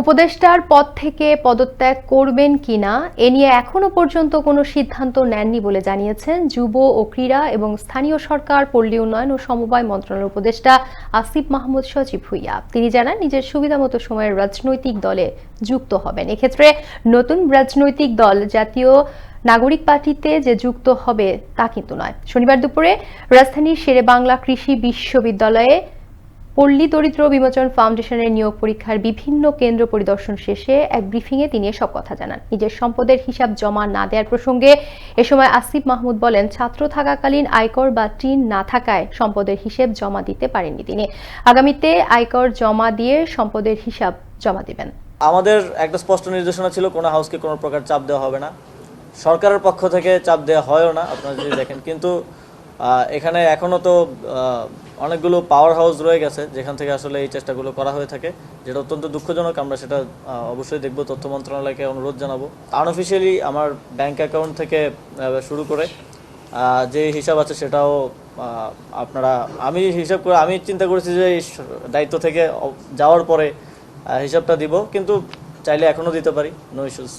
উপদেষ্টার পদ থেকে পদত্যাগ করবেন কিনা, এ নিয়ে এখনও পর্যন্ত কোনো সিদ্ধান্ত নেননি বলে জানিয়েছেন যুব ও ক্রীড়া এবং স্থানীয় সরকার, পল্লী উন্নয়ন ও সমবায় মন্ত্রণালয়ের উপদেষ্টা আসিফ মাহমুদ সচিব ভুইয়া। তিনি জানান, নিজের সুবিধামতো সময়ের রাজনৈতিক দলে যুক্ত হবেন। এক্ষেত্রে নতুন রাজনৈতিক দল জাতীয় নাগরিক পার্টিতে যে যুক্ত হবে তা কিন্তু নয়। শনিবার দুপুরে রাজধানীর শেরে বাংলা কৃষি বিশ্ববিদ্যালয়ে পল্লী দরিদ্র বিমোচন ফাউন্ডেশনের নিয়োগ পরীক্ষার বিভিন্ন কেন্দ্র পরিদর্শন শেষে এক ব্রিফিংয়ে তিনি এসব কথা জানান। নিজের সম্পদের হিসাব জমা না দেওয়ার প্রসঙ্গে এ সময় আসিফ মাহমুদ বলেন, ছাত্র থাকাকালীন আয়কর বা টিন না থাকায় সম্পদের হিসেব জমা দিতে পারেননি তিনি। আগামীতে আয়কর জমা দিয়ে সম্পদের হিসাব জমা দিবেন। আমাদের একটা স্পষ্ট নির্দেশনা ছিল, কোনো হাউসকে কোনো প্রকার চাপ দেওয়া হবে না। সরকারের পক্ষ থেকে চাপ দেওয়া হয়ও না, আপনারা যদি দেখেন। কিন্তু এখানে এখনও তো অনেকগুলো পাওয়ার হাউস রয়ে গেছে, যেখান থেকে আসলে এই চেষ্টাগুলো করা হয়ে থাকে। যেটা অত্যন্ত দুঃখজনক, আমরা সেটা অবশ্যই দেখব, তথ্য মন্ত্রণালয়কে অনুরোধ জানাব। আনঅফিসিয়ালি আমার ব্যাংক অ্যাকাউন্ট থেকে শুরু করে যে হিসাব আছে সেটাও আপনারা, আমি হিসাব করে, আমি চিন্তা করেছি যে দায়িত্ব থেকে যাওয়ার পরে হিসাবটা দিব, কিন্তু চাইলে এখনও দিতে পারি নো ইস্যুস